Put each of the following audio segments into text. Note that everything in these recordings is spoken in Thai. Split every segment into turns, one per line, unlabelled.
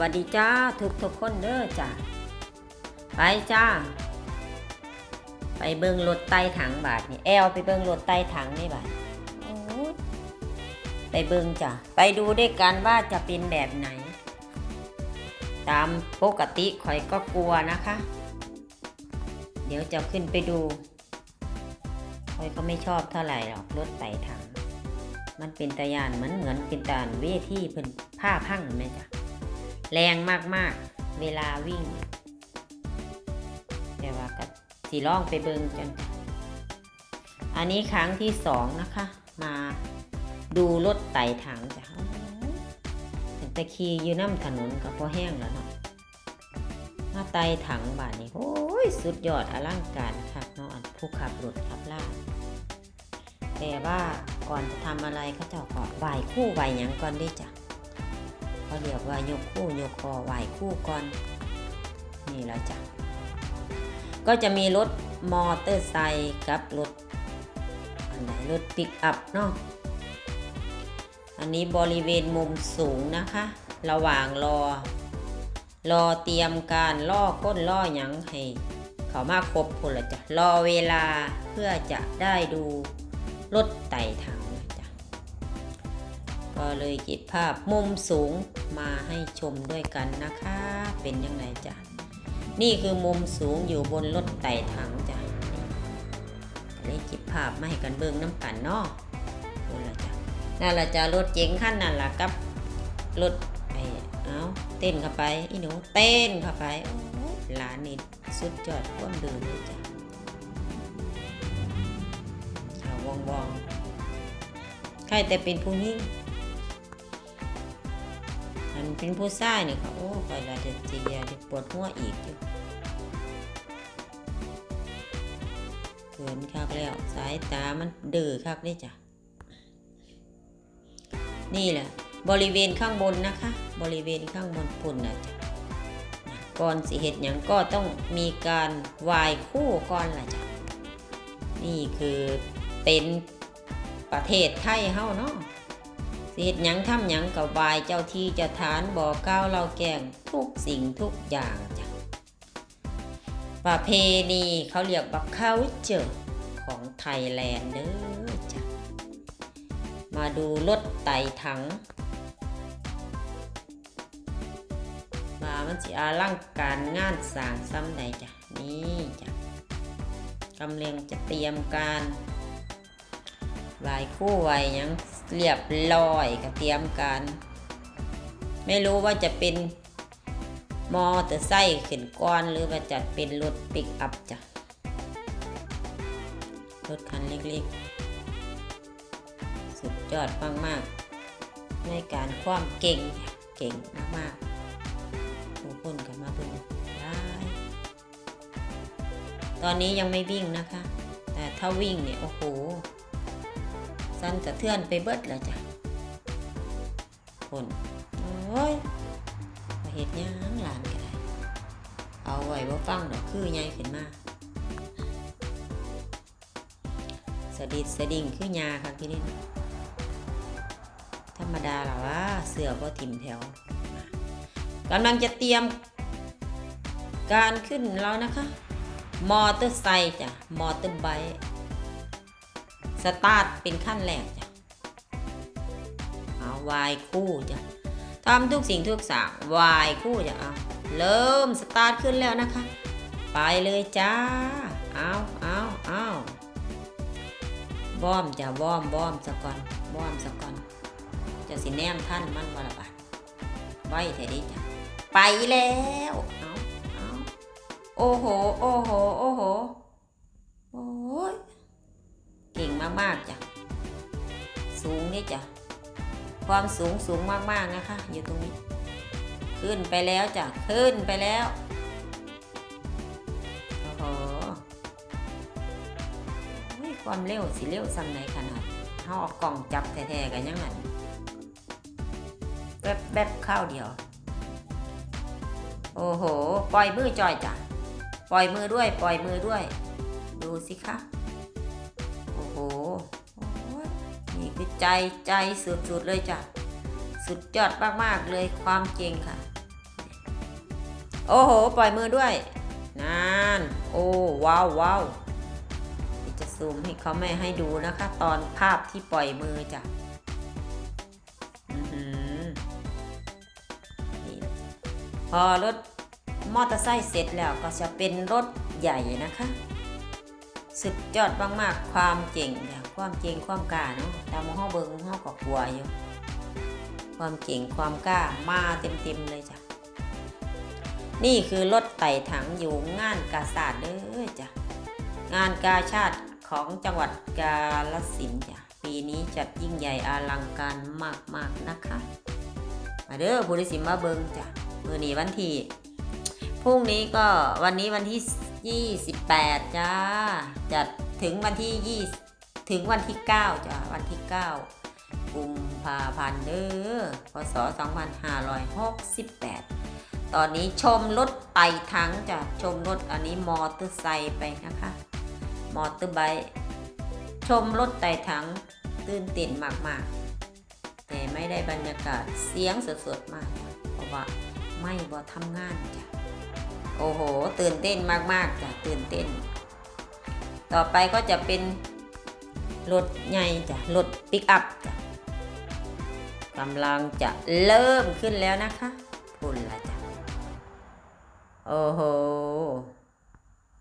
วัสดีจ้าทุกทุกคนเด้อจ้าไปจ้า ไปเบิ่งรถไต่ถังบาทนี่แอลไปเบิ่งรถไต่ถังนี่บาทไปเบิ่งจ้าไปดูด้วยกันว่าจะเป็นแบบไหน ตามปกติข่อยก็กลัวนะคะ เดี๋ยวจะขึ้นไปดูข่อยก็ไม่ชอบเท่าไหร่หรอกรถไต่ถัง มันเป็นตะยานเหมือนเหมือนเป็นตานเวทีเพิ่นผ้าพังไหมจ้ะ แรงมากๆ เวลาวิ่ง แต่ว่าก็สีล่องไปเบิงจน อันนี้ครั้งที่สองนะคะ มาดูรถไต่ถังจ้ะต่ตะคีอยู่น้ำถนนก็พอแห้งแล้วเนาะมาไต่ถังบาทนี้โอ้ยสุดยอดอลังการค่ะเนาะผู้ขับรถขับลาแต่ว่าก่อนจะทำอะไรเขาเจ้าก็ไหวคู่ไหว้หยังก่อนเดิจ้ะ เขาเรียกว่ายกคู่ยกคอไหวคู่ก่อนนี่แล้วจ้ะก็จะมีรถมอเตอร์ไซค์กับรถอันไหนรถปิกอัพเนาะอันนี้บริเวณมุมสูงนะคะ ระหว่างรอ รอเตรียมการล่อก้นล่อหยังให้เขามาครบคนละจ้ะรอเวลาเพื่อจะได้ดูรถไต่ถัง ก็เลยเก็บภาพมุมสูงมาให้ชมด้วยกันนะคะ เป็นยังไงจ้ะนี่คือมุมสูงอยู่บนรถไต่ถังจ้ะเลยเก็บภาพมาให้กันเบิ่งน้ำกันเนาะดูละจ้ะนั่นละจ้ะรถเจ๋งขั้นนั่นละกับรถไอ้เอาเต้นเข้าไปอีหนูเต้นเข้าไปโอ้ยหลานนี่สุดยอดความดื้อเลยจ้ะเขาวองวองๆใครแต่เป็นผู้หญิง นเป็นผู้ชายนี่ค่ะโอ้คอยละเด็ดจียาเด็ปวดหัวอีกอยู่เกินคักแล้ว สายตามันเดือคักนี่จ้ะ นี่แหละ บริเวณข้างบนนะคะ บริเวณข้างบนปุ่นนะจ้ะก่อนสิเห็ดหยังก็ต้องมีการวายคู่ก่อนล่ะจ้ะ นี่คือเต็นประเทศไทยเฮาเนาะ สิเฮ็ดหยังทำหยังกับวายเจ้าที่จ้าฐานบอกกล่าวเราแกงทุกสิ่งทุกอย่างจ้ะประเพณีเขาเรียกว่าเขาเจอของไทยแลนด์เด้อจ้ะมาดูรถไต่ถังมามันสิอาลังการงานสร้างซ้ำใดจ้ะนี่จ้ะกำลังจะเตรียมการวายคู่ไวายหยัง เรียบร้อยก็เตรียมการ ไม่รู้ว่าจะเป็นมอเตอร์ไซค์ขึ้นก้อนหรือว่าจะเป็นรถปิกอัพจ้ะรถคันเล็กๆ สุดยอดมากๆ ในการความเก่งเก่งมากๆผู้คนกันมาเบิ่งได้ตอนนี้ยังไม่วิ่งนะคะ แต่ถ้าวิ่งเนี่ย โอ้โห สั้นสะเทือนไปเบิดแล้วจ้ะคนโอ้ยเห็ดยังหลานก็ได้ เอาไว้ว่าฟังดอกคือใหญ่ขึ้นมาสะดิดสะดิ่งคือยาค่ะพี่นี่ธรรมดาหรอวะเสือก็ทิมแถวกำลังจะเตรียมการขึ้นแล้วนะคะ มอเตอร์ไซค์จ้ะ มอเตอร์ไบค์ สตาร์ทเป็นขั้นแรกจ้ะเอาวายคู่จ้ะทำทุกสิ่งทุกอย่างวายคู่จ้ะเอาเริ่มสตาร์ทขึ้นแล้วนะคะ ไปเลยจ้าเอาเอาเอาบอมจะบอมบอมสะก่อนบอมสะก่อน จะสิแนมท่านมันวรบัดไว้เถอะดิจ้ะไปแล้วเอาเอาโอ้โห โอ้โห ความสูงสูงมากๆนะคะ อยู่ตรงนี้ ขึ้นไปแล้วจ้ะขึ้นไปแล้วโอ้โหความเร็วสิเร็วสังไหนขนาดเขาออกกล่องจับแท้ๆกันยังไงแวบแบบข้าวเดียว โอ้โห ปล่อยมือจอยจ้ะ ปล่อยมือด้วย ปล่อยมือด้วย ดูสิคะ ใจใจสุดๆเลยจ้ะ สุดยอดมากๆเลยความเก่งค่ะ โอ้โห ปล่อยมือด้วยนานโอ้ว้าวว้าวจะซูมให้เขาไม่ให้ดูนะคะ ตอนภาพที่ปล่อยมือจ้ะพอรถมอเตอร์ไซค์เสร็จแล้วก็จะเป็นรถใหญ่นะคะ สุดยอดมากๆ ความเจ๋งเนี่ยความเจ๋งความกล้าเนาะตามห้องเบิงห้องก็กลัวอยู่ ความเจ๋งความกล้ามาเต็มๆเลยจ้ะ นี่คือรถไต่ถังอยู่งานกาศาสตร์เด้อจ้ะ งานกาชาติของจังหวัดกาลสินจ้ะ ปีนี้จัดยิ่งใหญ่อลังการมากๆนะคะ มาเด้อผู้ริสิมาเบิงจ้ะ มือนี้วันที่พรุ่งนี้ก็วันนี้วันที่ 28 จ้า จัดถึงวันที่ 20 ถึงวันที่ 9 จ้า วันที่ 9 กุมภาพันธ์เด้อพศ 2568 ตอนนี้ชมรถไต่ถังจ้ะ ชมรถอันนี้มอเตอร์ไซค์ไปนะคะ มอเตอร์ไบค์ชมรถไต่ถังตื่นเต้นมาก ๆ แต่ไม่ได้บรรยากาศเสียงสดๆมาก เพราะว่าไม่บ่ทำงานจ้ะ โอ้โห ตื่นเต้นมากๆจ้ะตื่นเต้น ต่อไปก็จะเป็นรถใหญ่จ้ะรถปิกอัพจ้ะกำลังจะเริ่มขึ้นแล้วนะคะพุ่นละจ้ะโอ้โห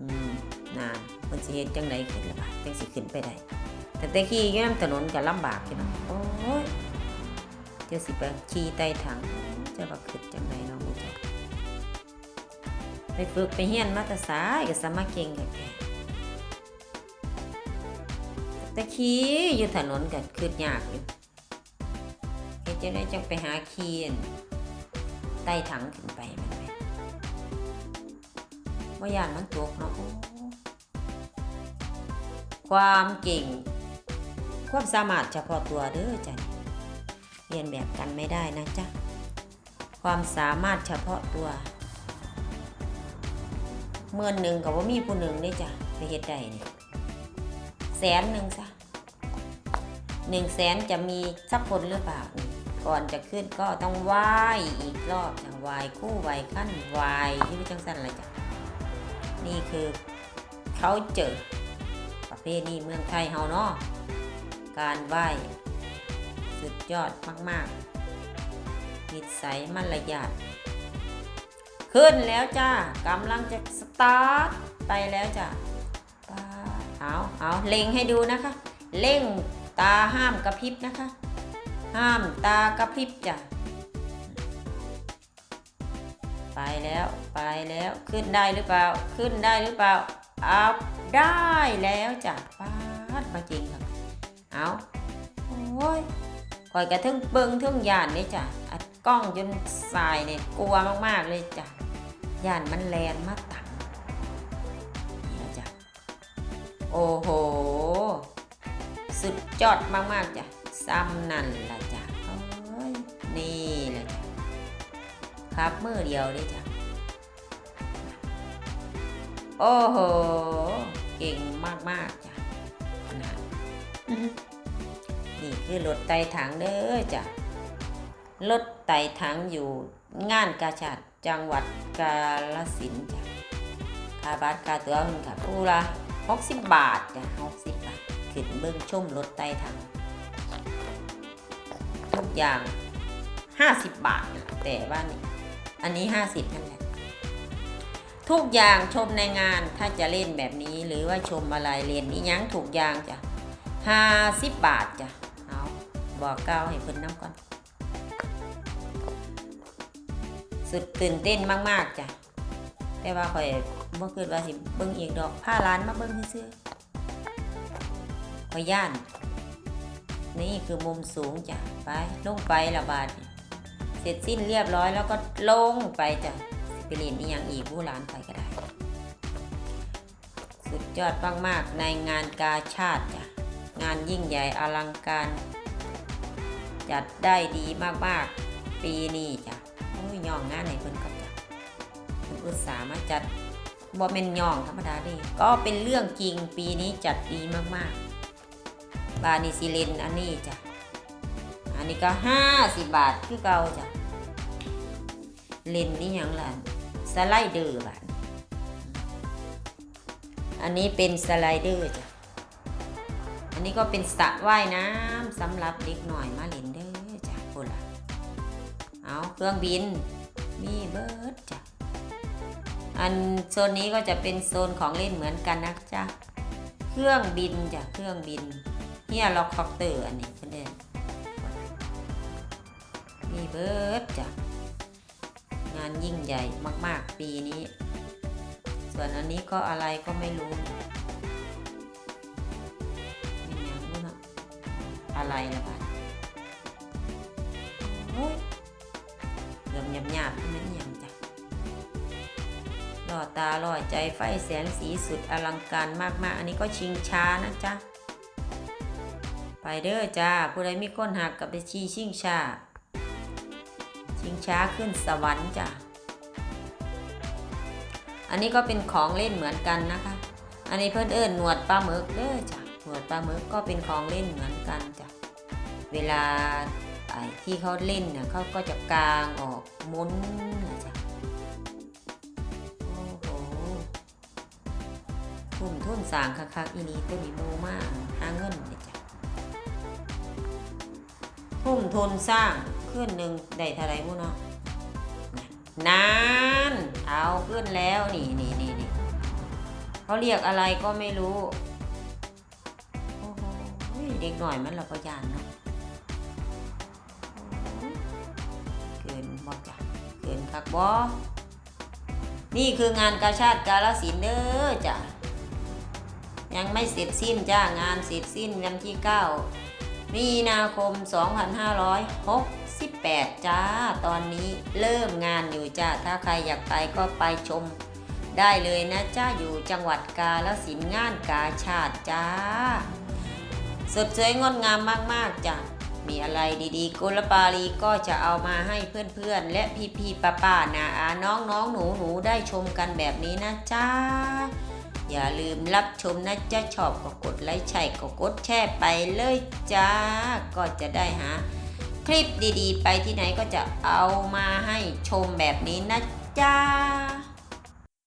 อืมนานมันสิเฮ็ดจังไดขึ้นละบาดจังสิขึ้นไปได้แต่แต่ขี่ย่ำถนนก็ลำบากอยู่เนาะโอ้ยเดี๋ยวสิไปขี่ใต้ถังจะว่าขึ้นจังไดเนาะมูจัก ไปฝึกไปเฮียนมาต่สายก็สามารถเก่งกับแกต่ขี่อยู่ถนนก็ขึ้นยากอยู่เฮ็ดจังได้จังไปหาขี่อั่นใต้ถังขึ้นไปมันไปว่าย่านมันตกเนาะความเก่ง ความสามารถเฉพาะตัวเด้อจ้ะเรียนแบบกันไม่ได้นะจ๊ะ ความสามารถเฉพาะตัว เมื่อนหนึ่งกับว่ามีผู้หนึ่งได้จ้ะไปเฮ็ดได้เนี่ยแสนหนึ่งซะหนึ่งแสนจะมีสักคนหรือเปล่า ก่อนจะขึ้นก็ต้องไหว้อีกรอบจ้ะไหว้คู่ไหว้ขั้นไหว้ที่จังสันอะไรจ้ะนี่คือเขาเจอประเภทนี้เมืองไทยเฮาเนาะการไหว้สุดยอดมากๆนิสัยมารยาท ขึ้นแล้วจ้ากำลังจะสตาร์ทไปแล้วจ้ะป๊าเอาเอาเล็งให้ดูนะคะ เล่งตาห้ามกระพริบนะคะ ห้ามตากระพริบจ้ะไปแล้วไปแล้วขึ้นได้หรือเปล่า ขึ้นได้หรือเปล่าเอาได้แล้วจ้ะป๊าดมาจริงค่ะเอาโอ้ยคอยกระทึ่งเบิงทึ่งยานนี่จ้ะอัดกล้องจนสายเนี่ยกลัวมากๆเลยจ้ะ ยานมันแลนมาตังนี่นะจ้ะ โอ้โห สุดยอดมากๆจ้ะ ซ้ำนั่นละจ้ะโอ้ยนี่แหละจ้ะ ครับมือเดียวเลยจ้ะ โอ้โห เก่งมากๆจ้ะนะนี่คือรถไต่ถังเด้อจ้ะ รถไต่ถังอยู่งานกาชาติ จังหวัดกาลสินจ้ะค่าบัตรค่าตั๋วมันค่ะผู้ละ60บาทจ้ะ60บาทขึ้นเบิ่งชุ่มรถไต่ถังทุกอย่าง50บาทนะแต่ว่านี่อันนี้50นั่นแหละทุกอย่างชมในงานถ้าจะเล่นแบบนี้หรือว่าชมอะไรเล่นนี่ยังถูกอย่างจ้ะห้าสิบบาทจ้ะเอาบอกเก้าให้เพิ่นน้ำก่อน สุดตื่นเต้นมากๆจ้ะแต่ว่าข่อยเมื่อคืนว่าสิเบิ่งอีกดอกผ้าร้านมาเบิ่งซื่อข่อยย่าน นี่คือมุมสูงจ้ะไปลงไปละบาทเสร็จสิ้นเรียบร้อยแล้วก็ลงไปจ้ะไปเรียนนี่ยังอีกผู้ร้านไปก็ได้ สุดยอดมากๆในงานกาชาติจ้ะงานยิ่งใหญ่อลังการ จัดได้ดีมากๆ ปีนี้จ้ะ ยย่องงานให้เพิ่นกับจ้ะเพิ่นอุตสาห์มาจัดบ่เป็นย่องธรรมดาดิก็เป็นเรื่องจริงปีนี้จัดดีมากๆ บานิซิเลนอันนี้จ้ะ อันนี้ก็50บาทคือเก่าจ้ะ เลนนี่ยังล่ะสไลเดอร์บ้าอันนี้เป็นสไลเดอร์จ้ะ อันนี้ก็เป็นสระว่ายน้ำสำหรับเด็กหน่อยมาเล่นเด้ เอาเครื่องบิน มีเบิร์ดจ้ะ อันโซนนี้ก็จะเป็นโซนของเล่นเหมือนกันนะจ๊ะเครื่องบินจ้ะ เครื่องบินเฮียล็อกคอปเตอร์อันนี้เพื่อนมีเบิร์ดจ้ะ งานยิ่งใหญ่มาก ๆ ปีนี้ ส่วนอันนี้ก็อะไรก็ไม่รู้เป็นหยังรู้เนาะอะไรละบ้า ตาล่อใจไฟแสงสีสุดอลังการมากๆ อันนี้ก็ชิงช้านะจ๊ะ ไปเด้อจ้า ผู้ใดมีก้นหักกับไปชีชิงช้า ชิงช้าขึ้นสวรรค์จ้ะ อันนี้ก็เป็นของเล่นเหมือนกันนะคะ อันนี้เพื่อนเอิญหนวดปลาหมึกเด้อจ้ะ หนวดปลาหมึกก็เป็นของเล่นเหมือนกันจ้ะ เวลาที่เขาเล่นเนี่ยเขาก็จะกางออกมุนนะจ้ะ สร้างคักๆอีนี้ตัวนี้โมมากหาเงินเนี่ยจ้ะทุ่มทุนสร้างขึ้นหนึ่งได้เท่าไรบุเนาะนานเอาขึ้นแล้วนี่นี่นี่นี่เขาเรียกอะไรก็ไม่รู้โอ้โหเด็กหน่อยมันเราก็ยานเนาะเกินบอกจ้ะเกินคักบอนี่คืองานกาชาติกาลสินเด้อจ้ะ ยังไม่เสร็จสิ้นจ้างานเสร็จสิ้นวันที่ 9 มีนาคม 2568 จ้า ตอนนี้เริ่มงานอยู่จ้า ถ้าใครอยากไปก็ไปชม ได้เลยนะจ้า อยู่จังหวัดกาลสินธงานกาชาติจ้า สดสวยงดงามมาก ๆ จ้ะมีอะไรดีๆ กุลปาลีก็จะเอามาให้เพื่อนๆ และพี่ๆป้าๆนาอาน้องๆ หนูๆ ได้ชมกันแบบนี้นะจ้า อย่าลืมรับชมนะจ๊ะชอบก็กดไลค์ใช่ก็กดแชร์ไปเลยจ้า ก็จะได้หาคลิปดีๆ ไปที่ไหนก็จะเอามาให้ชมแบบนี้นะจ้า